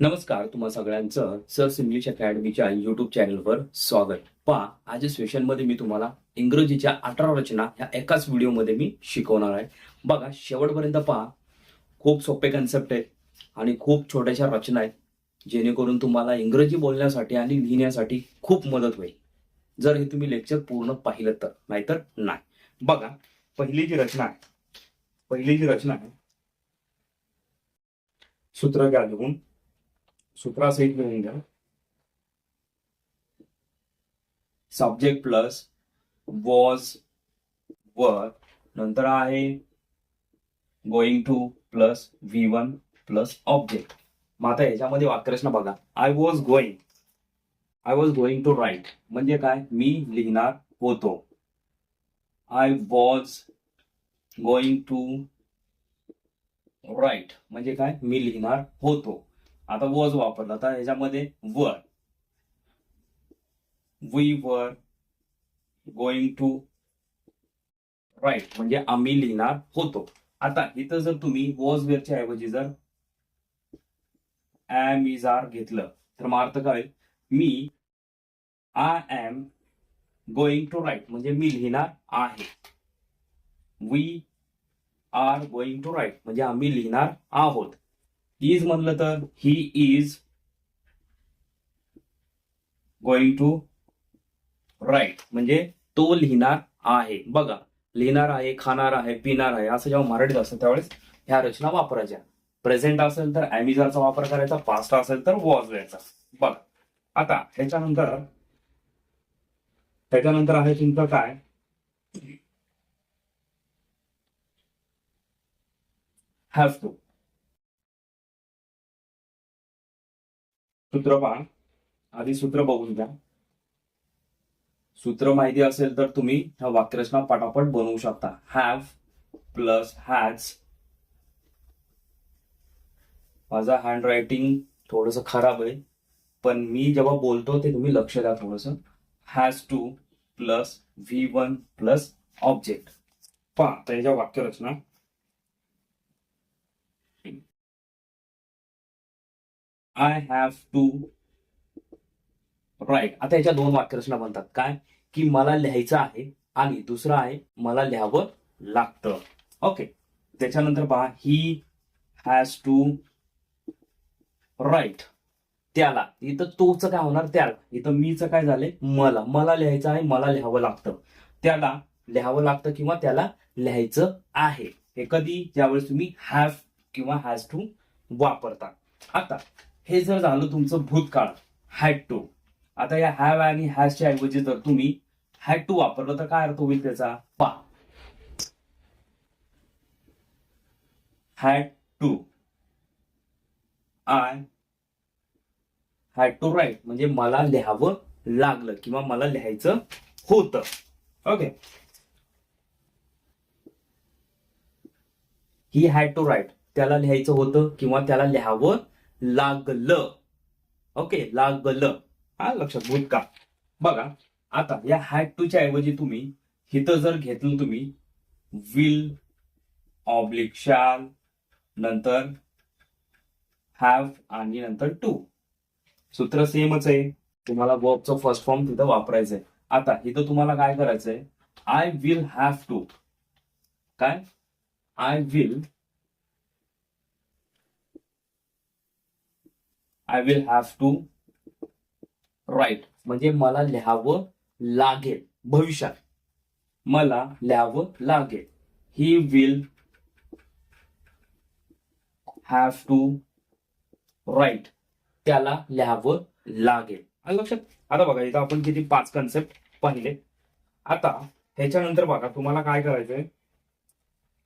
नमस्कार तुम्हा सगळ्यांचं सर्स इंग्लिश अकॅडमीच्या युट्यूब चॅनलवर स्वागत. पहा आज सेशनमध्ये मी तुम्हाला इंग्रजीच्या अठरा रचना ह्या एकाच व्हिडिओमध्ये मी शिकवणार आहे. बघा शेवटपर्यंत पहा खूप सोपे कन्सेप्ट आहेत आणि खूप छोट्याशा रचना आहेत जेणेकरून तुम्हाला इंग्रजी बोलण्यासाठी आणि लिहिण्यासाठी खूप मदत होईल. जर हे तुम्ही लेक्चर पूर्ण पाहिलं तर नाहीतर नाही. बघा पहिली जी रचना आहे पहिली जी रचना आहे सूत्र घेऊन सूत्रासहित मिळून घ्या. सब्जेक्ट प्लस वॉज वर नंतर आहे going to plus V one plus object मग आता याच्यामध्ये वाक्यरचना बघा. I was going I was going to write म्हणजे काय? मी लिहिणार होतो. I was going to write म्हणजे काय? मी लिहिणार होतो. आता वॉज वापरला. आता ह्याच्यामध्ये were we were going to write म्हणजे आम्ही लिहिणार होतो. आता इथं जर तुम्ही वॉज वेअरच्या ऐवजी जर एम इज आर घेतलं तर मग अर्थ काय मी I am going to write म्हणजे मी लिहिणार आहे. We are going to write म्हणजे आम्ही लिहिणार आहोत. इज म्हणलं तर he is going to write म्हणजे तो लिहिणार आहे. बघा लिहिणार आहे खाणार आहे पिणार आहे. असं जेव्हा मराठीत असतं त्यावेळेस ह्या रचना वापरायच्या. प्रेझेंट असेल तर अॅमिझारचा वापर करायचा पास्ट असेल तर वॉज द्यायचा बघा. आता ह्याच्यानंतर त्याच्यानंतर आहे तुमचं काय? हॅव टू सूत्र पहा. आधी सूत्र बघून घ्या. सूत्र माहिती असेल तर तुम्ही ह्या वाक्यरचना पटापट बनवू शकता. हॅव प्लस हॅज माझा हँड रायटिंग थोडस खराब आहे. पण मी जेव्हा बोलतो ते तुम्ही लक्ष द्या थोडस. Has to plus V one plus object पहा त्याच्या वाक्यरचना आय हॅव टू राईट आता याच्या दोन वाक्यरचना बनतात. काय? की मला लिहायचं आहे आणि दुसरं आहे मला लिहावं लागतं. ओके त्याच्यानंतर पहा ही हॅज टू राईट त्याला. इथं तोच काय होणार? त्याला. इथं मीच काय झालंय? मला. मला लिहायचं आहे मला लिहावं लागतं. त्याला लिहावं लागतं किंवा त्याला लिहायचं आहे. हे कधी? ज्यावेळेस तुम्ही हॅव किंवा हॅज टू वापरता. आता हे जर झालं तुमचं भूतकाळ हॅड टू आता या हॅव आणि हॅशच्या ऐवजी जर तुम्ही हॅड टू वापरलं तर काय अर्थ होईल त्याचा? पा. Had to I had to write म्हणजे मला लिहावं लागलं किंवा मला लिहायचं होतं. Okay he had to write त्याला लिहायचं होतं किंवा त्याला लिहावं लागलं. ओके लागलं. हा लक्षात भूतकाळ बघा आता या हॅड टूच्या ऐवजी तुम्ही हिथं जर घेतलं तुम्ही विल ऑब्लिक शाल नंतर हॅव आणि नंतर टू सूत्र सेमच आहे. तुम्हाला वर्बचं फर्स्ट फॉर्म तिथं वापरायचंय आता इथं तुम्हाला काय करायचंय आय विल हॅव टू काय? I will I will have to write म्हणजे मला लिहावं लागेल भविष्यात. मला लिहावं लागेल. He will have to write त्याला लिहावं लागेल. आलं लक्षात आता बघा इथं आपण किती पाच कन्सेप्ट पाहिले. आता ह्याच्यानंतर बघा तुम्हाला काय करायचंय?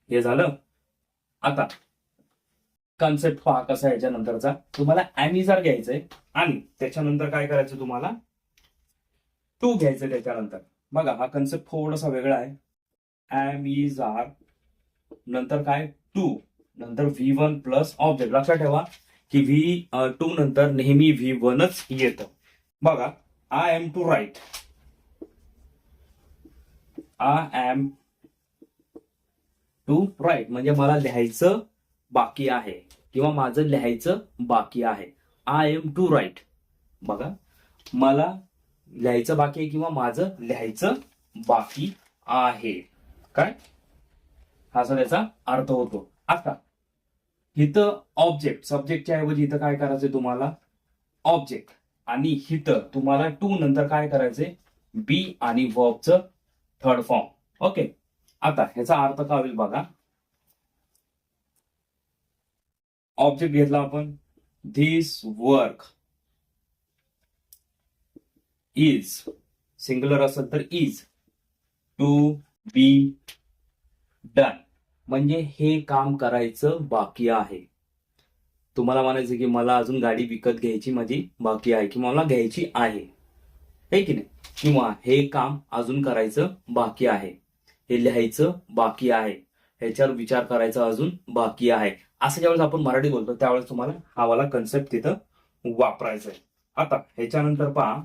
हे झालं. आता कन्सेप्ट पहा कसा याच्यानंतरचा. तुम्हाला अॅमिझार घ्यायचंय आणि त्याच्यानंतर काय करायचं तुम्हाला? टू घ्यायचं त्याच्यानंतर. बघा हा कन्सेप्ट थोडासा वेगळा आहे. अॅमिझार नंतर काय? टू. नंतर व्ही वन प्लस ऑब्जेक्ट लक्षात ठेवा की व्ही टू नंतर नेहमी व्ही वनच येतं. बघा I am to write I am to write म्हणजे मला लिहायचं बाकी आहे किंवा माझं लिहायचं बाकी आहे. आय एम टू राईट बघा मला लिहायचं बाकी आहे किंवा माझं लिहायचं बाकी आहे. काय? हा सर याचा अर्थ होतो. आता इथं ऑब्जेक्ट सब्जेक्टच्या ऐवजी इथं काय करायचंय तुम्हाला? ऑब्जेक्ट आणि हिथं तुम्हाला टू नंतर काय करायचंय? बी आणि वर्बचं थर्ड फॉर्म ओके आता ह्याचा अर्थ काय होईल बघा? ऑब्जेक्ट घेतला आपण. धिस वर्क इज सिंग्युलर असेल तर इज टू बी डन म्हणजे हे काम करायचं बाकी आहे. तुम्हाला म्हणायचं की मला अजून गाडी विकत घ्यायची माझी बाकी आहे किंवा मला घ्यायची आहे. हे की नाही? किंवा हे काम अजून करायचं बाकी आहे. हे लिहायचं बाकी आहे. ह्याच्यावर विचार करायचा अजून बाकी आहे. असं ज्यावेळेस आपण मराठी बोलतो त्यावेळेस तुम्हाला हा वाला कन्सेप्ट तिथं वापरायचा आहे. आता ह्याच्यानंतर पहा.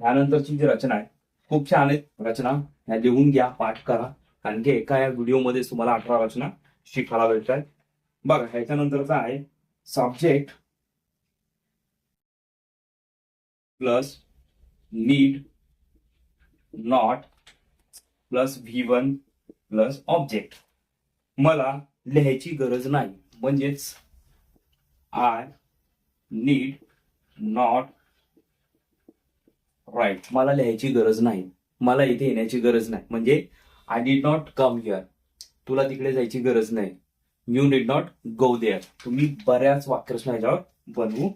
त्यानंतरची जी रचना आहे खूप छान आहेत रचना ह्या लिहून घ्या पाठ करा. कारण की एका या व्हिडिओमध्ये तुम्हाला अठरा रचना शिकायला भेटत आहेत बघा ह्याच्यानंतरचा आहे subject plus need not plus V one plus object मला लिहायची गरज नाही. म्हणजेच आय नीड नॉट राईट मला लिहायची गरज नाही. मला इथे येण्याची गरज नाही. म्हणजे I did not come here तुला तिकडे जायची गरज नाही. You did not go there तुम्ही बऱ्याच वाक्यरचना याच्यावर बनवू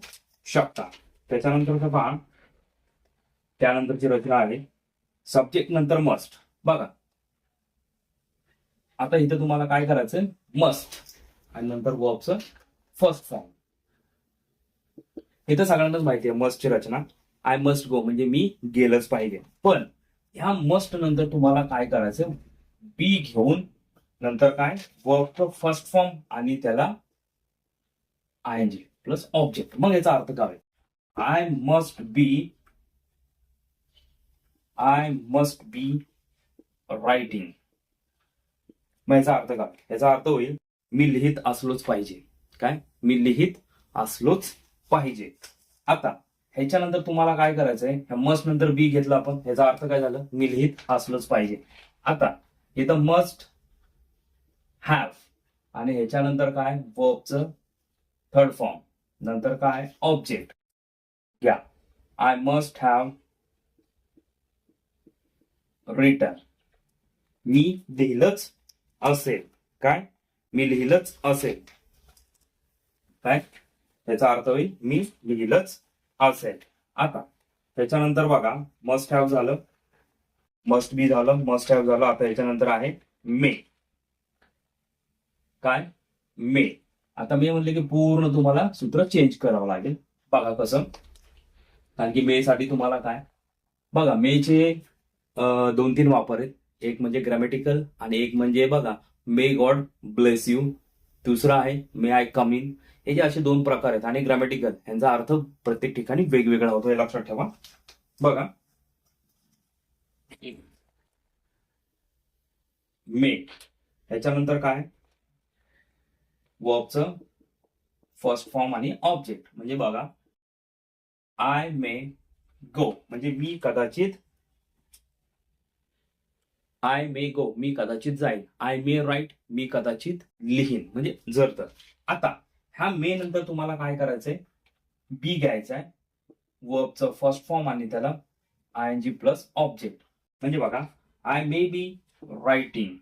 शकता. त्याच्यानंतर पहा त्यानंतरची रचना आहे सब्जेक्ट नंतर मस्ट बघा आता इथं तुम्हाला काय करायचं मस्ट आणि नंतर वर्बचं फर्स्ट फॉर्म इथं सगळ्यांनाच माहिती आहे मस्टची रचना. आय मस्ट गो म्हणजे मी गेलंच पाहिजे. पण ह्या मस्ट नंतर तुम्हाला काय करायचं बी घेऊन नंतर काय? वर्कचं फर्स्ट फॉर्म आणि त्याला I N G plus object मग याचा अर्थ काय? I must be I must be writing मग याचा अर्थ काय? याचा अर्थ होईल मी लिहित असलोच पाहिजे. काय? मी लिहित असलोच पाहिजे. आता ह्याच्यानंतर तुम्हाला काय करायचंय? ह्या मस्ट नंतर बी घेतलं आपण. ह्याचा अर्थ काय झालं? मी लिहित असलोच पाहिजे. आता इथं मस्ट हॅव आणि ह्याच्यानंतर काय? वर्बचं थर्ड फॉर्म नंतर काय? ऑब्जेक्ट घ्या. आय मस्ट हॅव रिटर्न मी लिहिलंच असेल. काय? मी लिहिलंच असेल. काय? त्याचा अर्थ होईल मी लिहिलंच असेल. आता त्याच्यानंतर बघा मस्ट हॅव झालं. मस्ट बी झालं मस्ट हॅव झालं. आता याच्यानंतर आहे मे काय? मे आता मी म्हणले की पूर्ण तुम्हाला सूत्र चेंज करावं लागेल. बघा कसं. कारण की मे साठी तुम्हाला काय? बघा मेचे चे दोन तीन वापर आहेत. एक म्हणजे ग्रॅमॅटिकल आणि एक म्हणजे बघा मे गॉड ब्लेस यू दुसरा आहे मे आय कम इन हे जे असे दोन प्रकार आहेत आणि ग्रॅमॅटिकल यांचा अर्थ प्रत्येक ठिकाणी वेगवेगळा होतो हे लक्षात ठेवा. बघा. मे ह्याच्यानंतर काय? वर्बचं फर्स्ट फॉर्म आणि ऑब्जेक्ट म्हणजे बघा. आय मे गो म्हणजे मी कदाचित आय मे गो मी कदाचित जाईल आय मे राईट मी कदाचित लिहीन. म्हणजे जर तर. आता ह्या मे नंतर तुम्हाला काय करायचंय? बी घ्यायचंय. वर्बचं फर्स्ट फॉर्म आणि त्याला I N G plus object म्हणजे बघा आय मे बी रायटिंग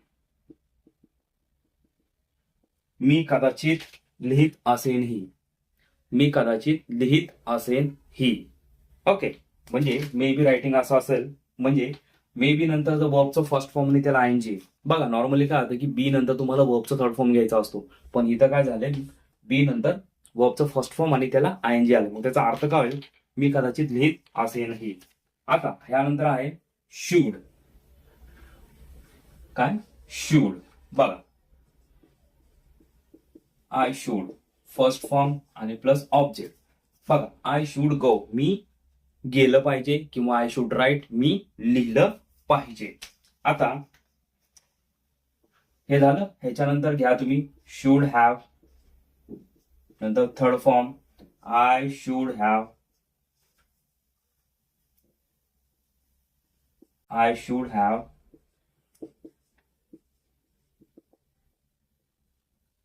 मी कदाचित लिहित असेन ही. मी कदाचित लिहित असेन ही. ओके म्हणजे मे बी रायटिंग असं असेल. म्हणजे मे बी नंतर जर वर्बचं फर्स्ट फॉर्म आणि त्याला आय जी बघा नॉर्मली काय होतं की बी नंतर तुम्हाला वर्बचा थर्ड फॉर्म घ्यायचा असतो. पण इथं काय झालंय? बी नंतर वर्बचं फर्स्ट फॉर्म आणि त्याला आय एन जी आलं. मग त्याचा अर्थ काय होईल? मी कदाचित लिहित असे नाही. आता ह्यानंतर आहे शूड काय? शूड बघा. आय शूड फर्स्ट फॉर्म आणि प्लस ऑब्जेक्ट बघा आय शूड गो मी गेलं पाहिजे किंवा आय शूड राईट मी लिहिलं पाहिजे. आता हे झालं. ह्याच्यानंतर घ्या तुम्ही. शुड हॅव नंतर third form I should have I should have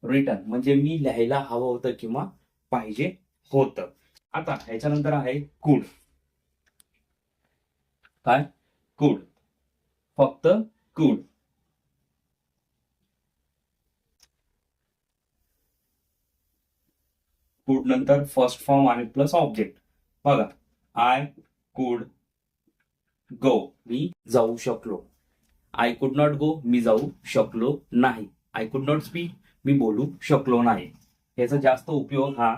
written म्हणजे मी लिहायला हवं होतं किंवा पाहिजे होतं. आता ह्याच्यानंतर आहे कुड काय? कुड फक्त कुड. कुड नंतर फर्स्ट फॉर्म आणि प्लस ऑब्जेक्ट. बघा आय कुड गो मी जाऊ शकलो. आय कुड नॉट गो मी जाऊ शकलो नाही. आय कुड नॉट स्पीक मी बोलू शकलो नाही. याचा जास्त उपयोग हा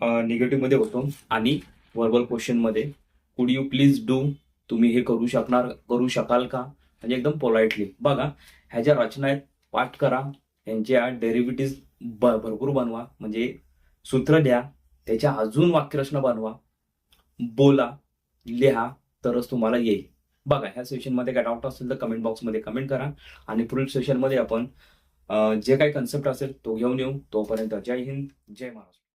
निगेटिव्हमध्ये होतो. आणि वर्बल क्वेश्चनमध्ये. कुड यू प्लीज डू तुम्ही हे करू शकणार करू शकाल का? म्हणजे एकदम पोलाइटली. बघा ह्या ज्या रचना आहेत पाठ करा. यांच्या डेरिव्हेटिव्ह भरपूर बनवा. म्हणजे सूत्र द्या. त्याच्या अजून वाक्यरचना बनवा. बोला लिहा तरच तुम्हाला येईल. बघा ह्या सेशनमध्ये काय डाऊट असेल तर कमेंट बॉक्समध्ये कमेंट करा. आणि पुढील सेशनमध्ये आपण जे काही कन्सेप्ट असेल तो घेऊन येऊ. तोपर्यंत जय हिंद जय महाराष्ट्र.